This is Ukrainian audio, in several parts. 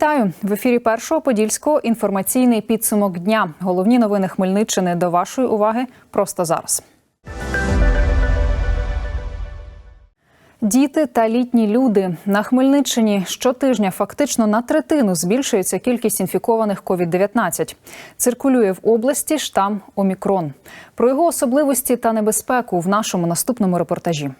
Вітаю в ефірі першого подільського інформаційний підсумок дня. Головні новини Хмельниччини до вашої уваги просто зараз. Діти та літні люди на Хмельниччині щотижня фактично на третину збільшується кількість інфікованих COVID-19. Циркулює в області штам Омікрон. Про його особливості та небезпеку в нашому наступному репортажі.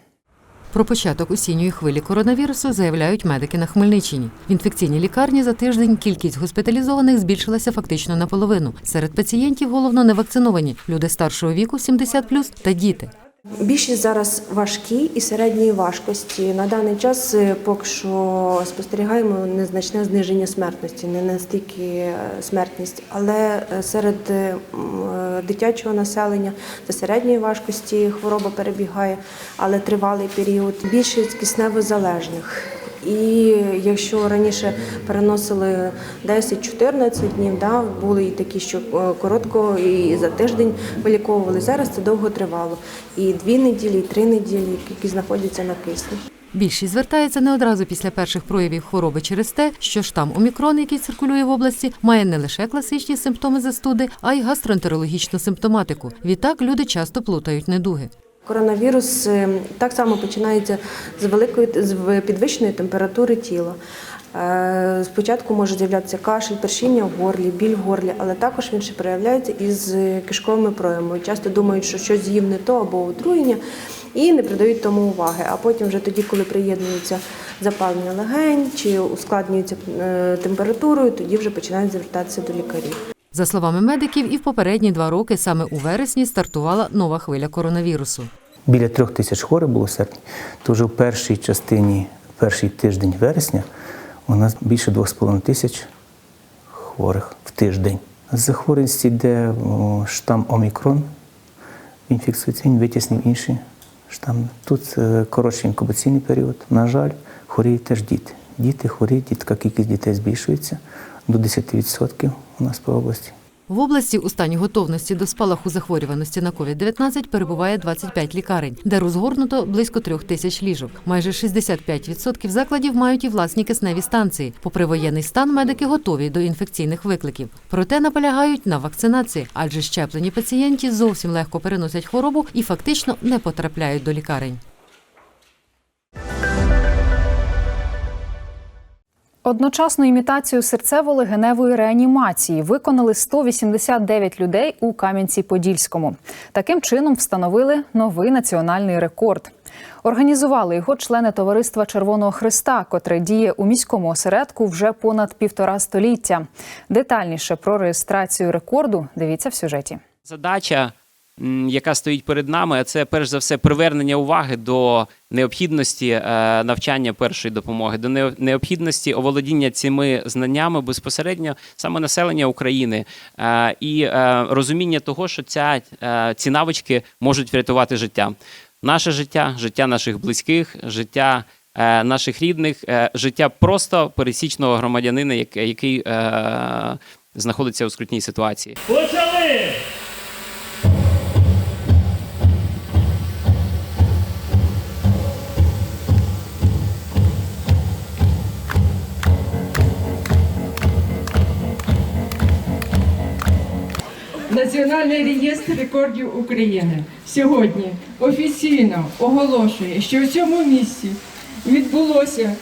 Про початок осінньої хвилі коронавірусу заявляють медики на Хмельниччині. В інфекційній лікарні за тиждень кількість госпіталізованих збільшилася фактично наполовину. Серед пацієнтів головно не вакциновані люди старшого віку 70+, та діти. Більшість зараз важкі і середньої важкості. На даний час е, поки що спостерігаємо незначне зниження смертності, не настільки е, смертність, але е, серед дитячого населення це середньої важкості хвороба перебігає, але тривалий період. Більшість кисневозалежних. І якщо раніше переносили 10-14 днів, да, були і такі, що е, коротко і за тиждень виліковували. Зараз це довго тривало. І дві неділі, і три неділі, які знаходяться на кисні. Більшість звертається не одразу після перших проявів хвороби через те, що штам Омікрон, який циркулює в області, має не лише класичні симптоми застуди, а й гастроентерологічну симптоматику. Відтак люди часто плутають недуги. Коронавірус е, так само починається з великої з підвищеної температури тіла. Е, Спочатку може з'являтися кашель, першіння в горлі, біль в горлі, але також він ще проявляється із кишковими проявами. Часто думають, що щось з'їв не то або отруєння, і не придають тому уваги. А потім, вже тоді, коли приєднується запалення легень чи ускладнюється е, температурою, тоді вже починають звертатися до лікарів. За словами медиків, і в попередні два роки саме у вересні стартувала нова хвиля коронавірусу. Біля трьох тисяч хворих було в серпні. То вже в першій частині, перший тиждень вересня, у нас більше двох з половиною тисяч хворих в тиждень. З захворюваності йде штам Омікрон, він він витіснив інші штами. Тут е, коротший інкубаційний період. На жаль, хворіють теж діти. Діти хворіють, дітка кількість дітей збільшується до 10% у нас по області. В області у стані готовності до спалаху захворюваності на COVID-19 перебуває 25 лікарень, де розгорнуто близько трьох тисяч ліжок. Майже 65% закладів мають і власні кисневі станції. Попри воєнний стан, медики готові до інфекційних викликів. Проте наполягають на вакцинації, адже щеплені пацієнти зовсім легко переносять хворобу і фактично не потрапляють до лікарень. Одночасну імітацію серцево-легеневої реанімації виконали 189 людей у Кам'янці-Подільському. Таким чином встановили новий національний рекорд. Організували його члени товариства Червоного Христа, котре діє у міському осередку вже понад півтора століття. Детальніше про реєстрацію рекорду дивіться в сюжеті. Задача, яка стоїть перед нами, а це перш за все привернення уваги до необхідності е, навчання першої допомоги, до необхідності оволодіння цими знаннями безпосередньо саме населення України е, і е, розуміння того, що ця, ці навички можуть врятувати життя. Наше життя, життя наших близьких, життя наших рідних, життя просто пересічного громадянина, як- який е, знаходиться у скрутній ситуації. Почали! Національний реєстр рекордів України сьогодні офіційно оголошує, що в цьому місці відбулося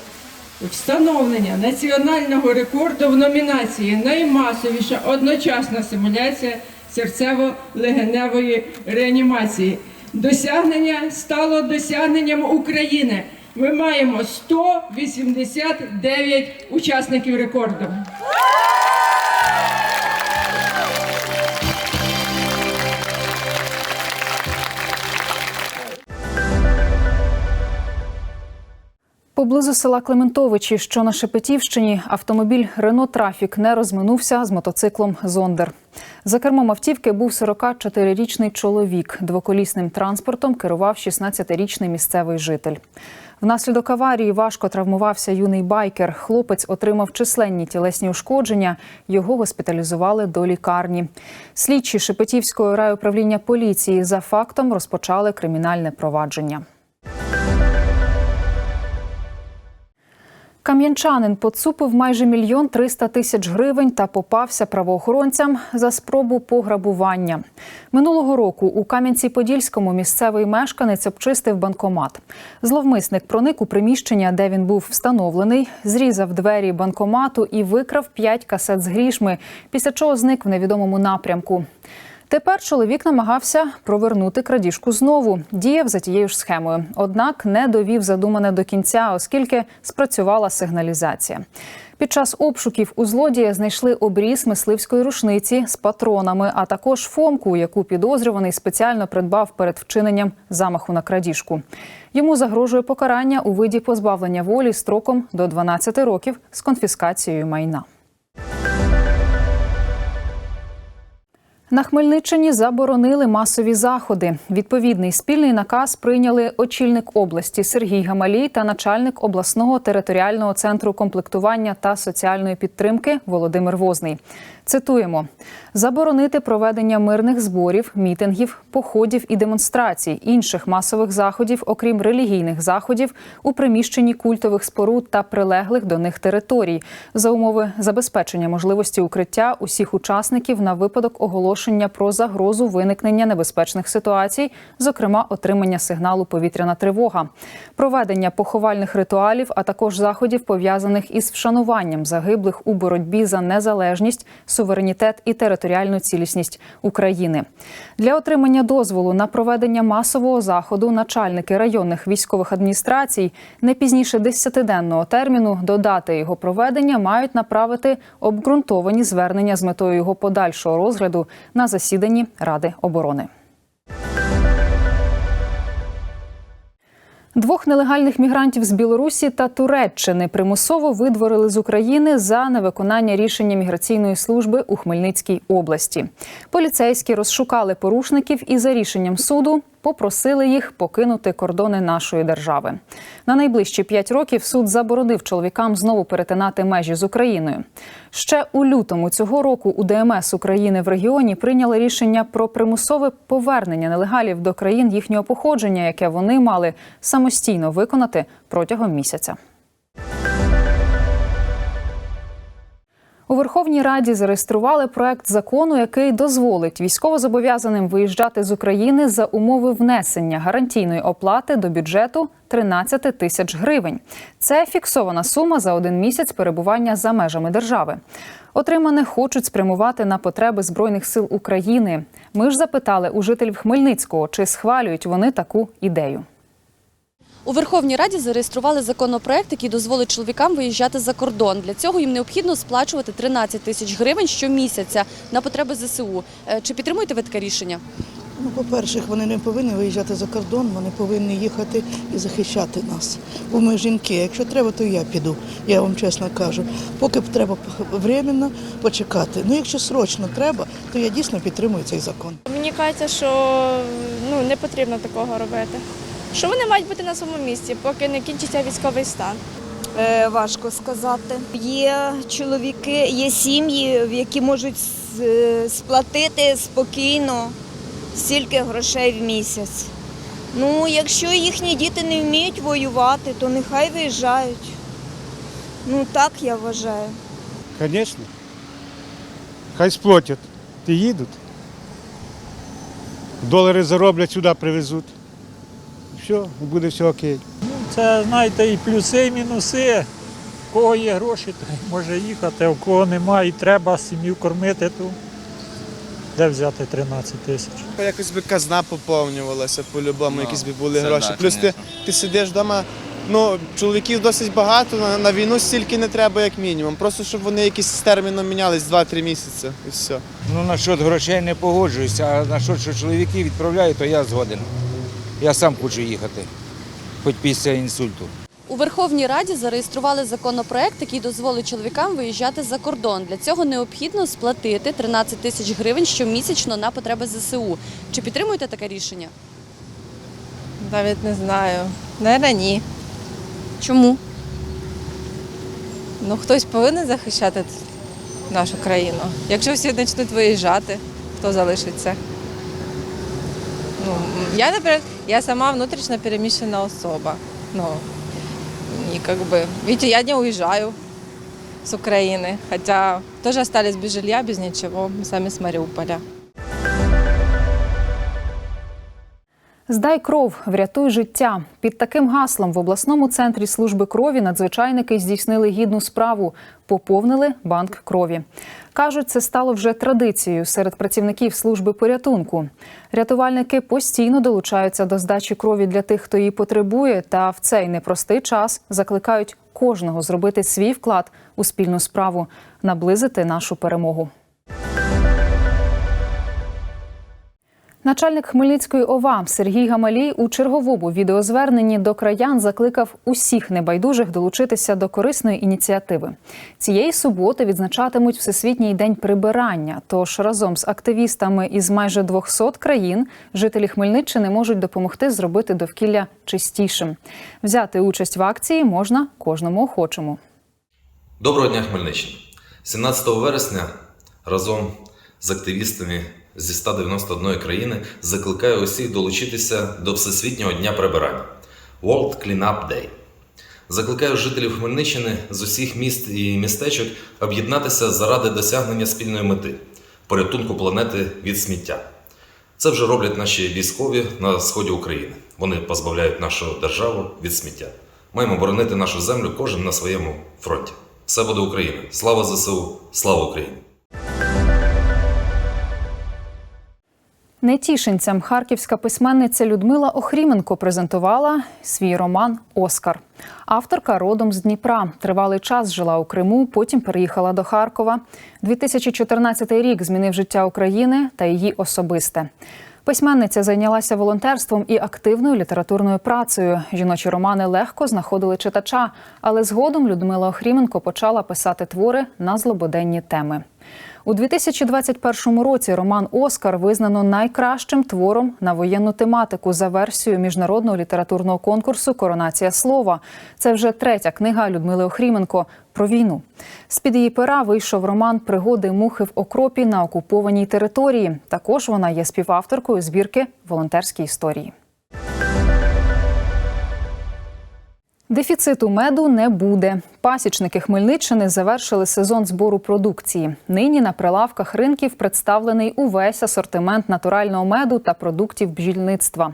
встановлення національного рекорду в номінації наймасовіша одночасна симуляція серцево-легеневої реанімації. Досягнення стало досягненням України. Ми маємо 189 учасників рекорду. Поблизу села Клементовичі, що на Шепетівщині, автомобіль Рено Трафік не розминувся з мотоциклом Зондер. За кермом автівки був 44-річний чоловік. Двоколісним транспортом керував 16-річний місцевий житель. Внаслідок аварії важко травмувався юний байкер. Хлопець отримав численні тілесні ушкодження. Його госпіталізували до лікарні. Слідчі Шепетівського райуправління поліції за фактом розпочали кримінальне провадження. Кам'янчанин поцупив майже мільйон триста тисяч гривень та попався правоохоронцям за спробу пограбування. Минулого року у Кам'янці-Подільському місцевий мешканець обчистив банкомат. Зловмисник проник у приміщення, де він був встановлений, зрізав двері банкомату і викрав п'ять касет з грішми, після чого зник в невідомому напрямку. Тепер чоловік намагався провернути крадіжку знову. Діяв за тією ж схемою. Однак не довів задумане до кінця, оскільки спрацювала сигналізація. Під час обшуків у злодія знайшли обріз мисливської рушниці з патронами, а також фомку, яку підозрюваний спеціально придбав перед вчиненням замаху на крадіжку. Йому загрожує покарання у виді позбавлення волі строком до 12 років з конфіскацією майна. На Хмельниччині заборонили масові заходи. Відповідний спільний наказ прийняли очільник області Сергій Гамалій та начальник обласного територіального центру комплектування та соціальної підтримки Володимир Возний. Цитуємо: заборонити проведення мирних зборів, мітингів, походів і демонстрацій, інших масових заходів, окрім релігійних заходів, у приміщенні культових споруд та прилеглих до них територій, за умови забезпечення можливості укриття усіх учасників на випадок оголошення про загрозу виникнення небезпечних ситуацій, зокрема отримання сигналу повітряна тривога, проведення поховальних ритуалів, а також заходів пов'язаних із вшануванням загиблих у боротьбі за незалежність, суверенітет і територіальну цілісність України. Для отримання дозволу на проведення масового заходу начальники районних військових адміністрацій не пізніше 10-денного терміну до дати його проведення мають направити обґрунтовані звернення з метою його подальшого розгляду на засіданні Ради оборони. Двох нелегальних мігрантів з Білорусі та Туреччини примусово видворили з України за невиконання рішення міграційної служби у Хмельницькій області. Поліцейські розшукали порушників і за рішенням суду попросили їх покинути кордони нашої держави. На найближчі п'ять років суд заборонив чоловікам знову перетинати межі з Україною. Ще у лютому цього року у ДМС України в регіоні прийняли рішення про примусове повернення нелегалів до країн їхнього походження, яке вони мали самостійно виконати протягом місяця. У Верховній Раді зареєстрували проект закону, який дозволить військовозобов'язаним виїжджати з України за умови внесення гарантійної оплати до бюджету 13 тисяч гривень. Це фіксована сума за один місяць перебування за межами держави. Отримане хочуть спрямувати на потреби збройних сил України. Ми ж запитали у жителів Хмельницького, чи схвалюють вони таку ідею. У Верховній Раді зареєстрували законопроект, який дозволить чоловікам виїжджати за кордон. Для цього їм необхідно сплачувати 13 тисяч гривень щомісяця на потреби ЗСУ. Е, Чи підтримуєте ви таке рішення? Ну, по-перше, вони не повинні виїжджати за кордон, вони повинні їхати і захищати нас. Бо ми жінки, якщо треба, то я піду. Я вам чесно кажу. Поки б треба временно почекати. Ну, якщо срочно треба, то я дійсно підтримую цей закон. Мені кажеться, що ну, не потрібно такого робити. Що вони мають бути на своєму місці, поки не кінчиться військовий стан. Е, Важко сказати. Є чоловіки, є сім'ї, які можуть е, сплатити спокійно стільки грошей в місяць. Ну, якщо їхні діти не вміють воювати, то нехай виїжджають. Ну так я вважаю. Конечно. Хай сплатять. Ти їдуть. Долари зароблять, сюди привезуть. Все, буде все окей. Це, знаєте, і плюси, і мінуси. У кого є гроші, той може їхати, а у кого немає і треба сім'ю кормити, то де взяти 13 тисяч? Якось би казна поповнювалася по-любому, якісь би були гроші. Плюс ти, ти сидиш вдома, ну, чоловіків досить багато, на, на війну стільки не треба, як мінімум. Просто щоб вони якісь з терміном мінялись 2-3 місяці і все. Ну, насчет грошей не погоджуюся, а насчет, що чоловіки відправляють, то я згоден. Я сам хочу їхати, хоч після інсульту. У Верховній Раді зареєстрували законопроект, який дозволить чоловікам виїжджати за кордон. Для цього необхідно сплатити 13 тисяч гривень щомісячно на потреби ЗСУ. Чи підтримуєте таке рішення? Навіть не знаю. Наверное, ні. Чому? Ну хтось повинен захищати нашу країну. Якщо всі почнуть виїжджати, хто залишиться? Ну, я, наприклад, я сама внутрішньо переміщена особа. Ну, И как бы, видите, я не уезжаю с Украины, хотя тоже остались без жилья, без ничего, мы сами с Мариуполя. Здай кров, врятуй життя. Під таким гаслом в обласному центрі служби крові надзвичайники здійснили гідну справу, поповнили банк крові. Кажуть, це стало вже традицією серед працівників служби порятунку. Рятувальники постійно долучаються до здачі крові для тих, хто її потребує, та в цей непростий час закликають кожного зробити свій вклад у спільну справу, наблизити нашу перемогу. Начальник Хмельницької ОВА Сергій Гамалій у черговому відеозверненні до краян закликав усіх небайдужих долучитися до корисної ініціативи. Цієї суботи відзначатимуть Всесвітній день прибирання. Тож разом з активістами із майже 200 країн жителі Хмельниччини можуть допомогти зробити довкілля чистішим. Взяти участь в акції можна кожному охочому. Доброго дня, Хмельниччина! 17 вересня разом з активістами зі 191 країни закликаю усіх долучитися до Всесвітнього дня прибирання World Cleanup Day. Закликаю жителів Хмельниччини з усіх міст і містечок об'єднатися заради досягнення спільної мети порятунку планети від сміття. Це вже роблять наші військові на сході України. Вони позбавляють нашу державу від сміття. Маємо боронити нашу землю кожен на своєму фронті. Все буде Україна! Слава ЗСУ! Слава Україні! Нетішинцям харківська письменниця Людмила Охріменко презентувала свій роман Оскар. Авторка родом з Дніпра. Тривалий час жила у Криму, потім переїхала до Харкова. 2014 рік змінив життя України та її особисте. Письменниця зайнялася волонтерством і активною літературною працею. Жіночі романи легко знаходили читача, але згодом Людмила Охріменко почала писати твори на злободенні теми. У 2021 році роман Оскар визнано найкращим твором на воєнну тематику за версією міжнародного літературного конкурсу Коронація слова. Це вже третя книга Людмили Охріменко про війну. З під її пера вийшов роман Пригоди мухи в окропі на окупованій території. Також вона є співавторкою збірки Волонтерські історії. Дефіциту меду не буде. Пасічники Хмельниччини завершили сезон збору продукції. Нині на прилавках ринків представлений увесь асортимент натурального меду та продуктів бджільництва.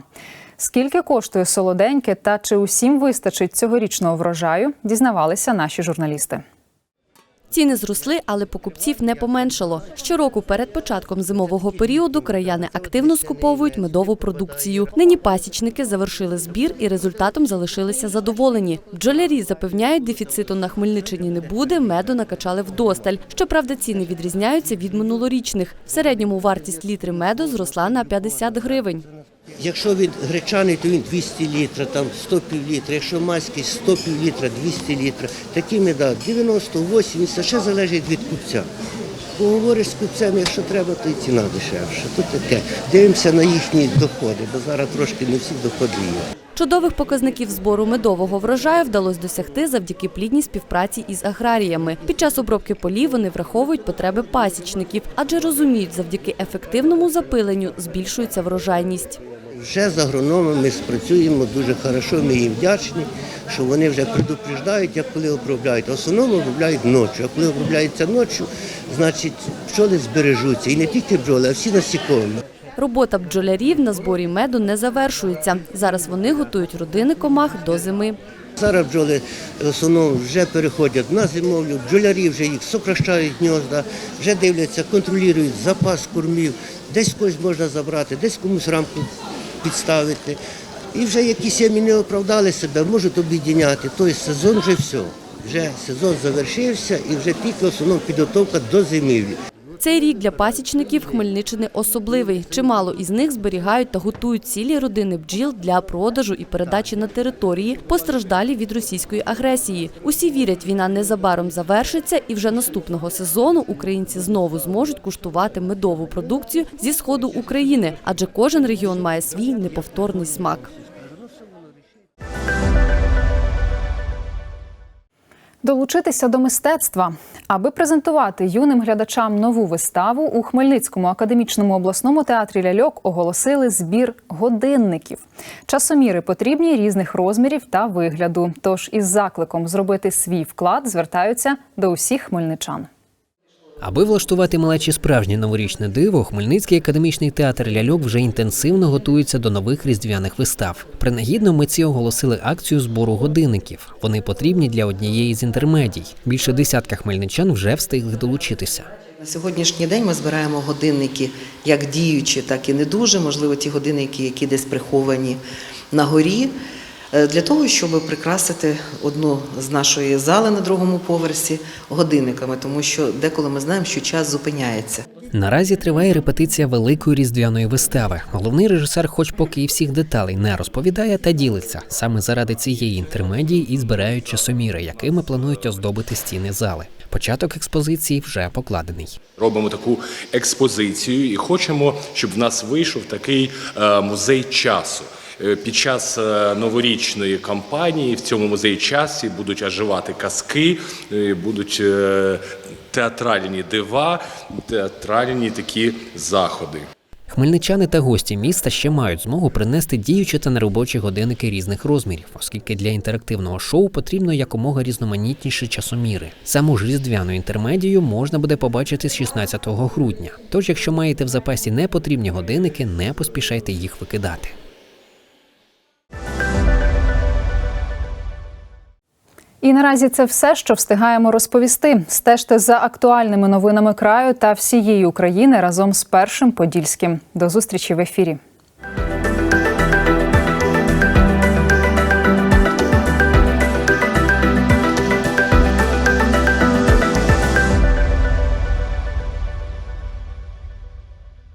Скільки коштує солоденьке та чи усім вистачить цьогорічного врожаю, дізнавалися наші журналісти. Ціни зросли, але покупців не поменшало. Щороку перед початком зимового періоду краяни активно скуповують медову продукцію. Нині пасічники завершили збір і результатом залишилися задоволені. Бджолярі запевняють, дефіциту на Хмельниччині не буде, меду накачали вдосталь. Щоправда, ціни відрізняються від минулорічних. В середньому вартість літри меду зросла на 50 гривень. Якщо він гречаний, то він 200 літрів, там 100 півлітра. Якщо майський 100 півлітра, 200 літрів. Такі меда 90, 80, ще залежить від купця. Поговориш з купцем, якщо треба, то і ціна дешевша. Тут таке. Дивимося на їхні доходи, бо зараз трошки не всі доходи є. Чудових показників збору медового врожаю вдалося досягти завдяки плідній співпраці із аграріями. Під час обробки полів вони враховують потреби пасічників, адже розуміють, завдяки ефективному запиленню збільшується врожайність. Вже з агрономами спрацюємо дуже хорошо, ми їм вдячні, що вони вже предупреждають, як коли обробляють. В основному обробляють ночі. А коли обробляється ночі, значить пчоли збережуться. І не тільки бджоли, а всі насікомі. Робота бджолярів на зборі меду не завершується. Зараз вони готують родини комах до зими. Зараз бджоли в основному вже переходять на зимовлю, бджолярі вже їх сокращають гнізда, вже дивляться, контролюють запас кормів, десь когось можна забрати, десь комусь рамку підставити. І вже якісь сім'ї не оправдали себе, можуть обідіняти. Тобто сезон вже все. Вже сезон завершився і вже пікла основному підготовка до зимівлі. Цей рік для пасічників Хмельниччини особливий. Чимало із них зберігають та готують цілі родини бджіл для продажу і передачі на території, постраждалі від російської агресії. Усі вірять, війна незабаром завершиться, і вже наступного сезону українці знову зможуть куштувати медову продукцію зі сходу України, адже кожен регіон має свій неповторний смак. Долучитися до мистецтва, аби презентувати юним глядачам нову виставу у Хмельницькому академічному обласному театрі ляльок оголосили збір годинників. Часоміри потрібні різних розмірів та вигляду. Тож із закликом зробити свій вклад звертаються до усіх хмельничан. Аби влаштувати малечі справжнє новорічне диво, Хмельницький академічний театр ляльок вже інтенсивно готується до нових різдвяних вистав. Принагідно митці оголосили акцію збору годинників. Вони потрібні для однієї з інтермедій. Більше десятка хмельничан вже встигли долучитися. На сьогоднішній день ми збираємо годинники як діючі, так і не дуже. Можливо, ті годинники, які десь приховані на горі, для того, щоб прикрасити одну з нашої зали на другому поверсі годинниками, тому що деколи ми знаємо, що час зупиняється. Наразі триває репетиція великої різдвяної вистави. Головний режисер, хоч поки і всіх деталей не розповідає та ділиться. Саме заради цієї інтермедії і збирають часоміри, якими планують оздобити стіни зали. Початок експозиції вже покладений. Робимо таку експозицію і хочемо, щоб в нас вийшов такий е, музей часу. Е, Під час е, новорічної кампанії в цьому музеї часі будуть оживати казки, е, будуть театральні дива, театральні такі заходи. Хмельничани та гості міста ще мають змогу принести діючі та неробочі годинники різних розмірів, оскільки для інтерактивного шоу потрібно якомога різноманітніші часоміри. Саму ж різдвяну інтермедію можна буде побачити з 16 грудня. Тож, якщо маєте в запасі непотрібні годинники, не поспішайте їх викидати. І наразі це все, що встигаємо розповісти. Стежте за актуальними новинами краю та всієї України разом з першим подільським. До зустрічі в ефірі.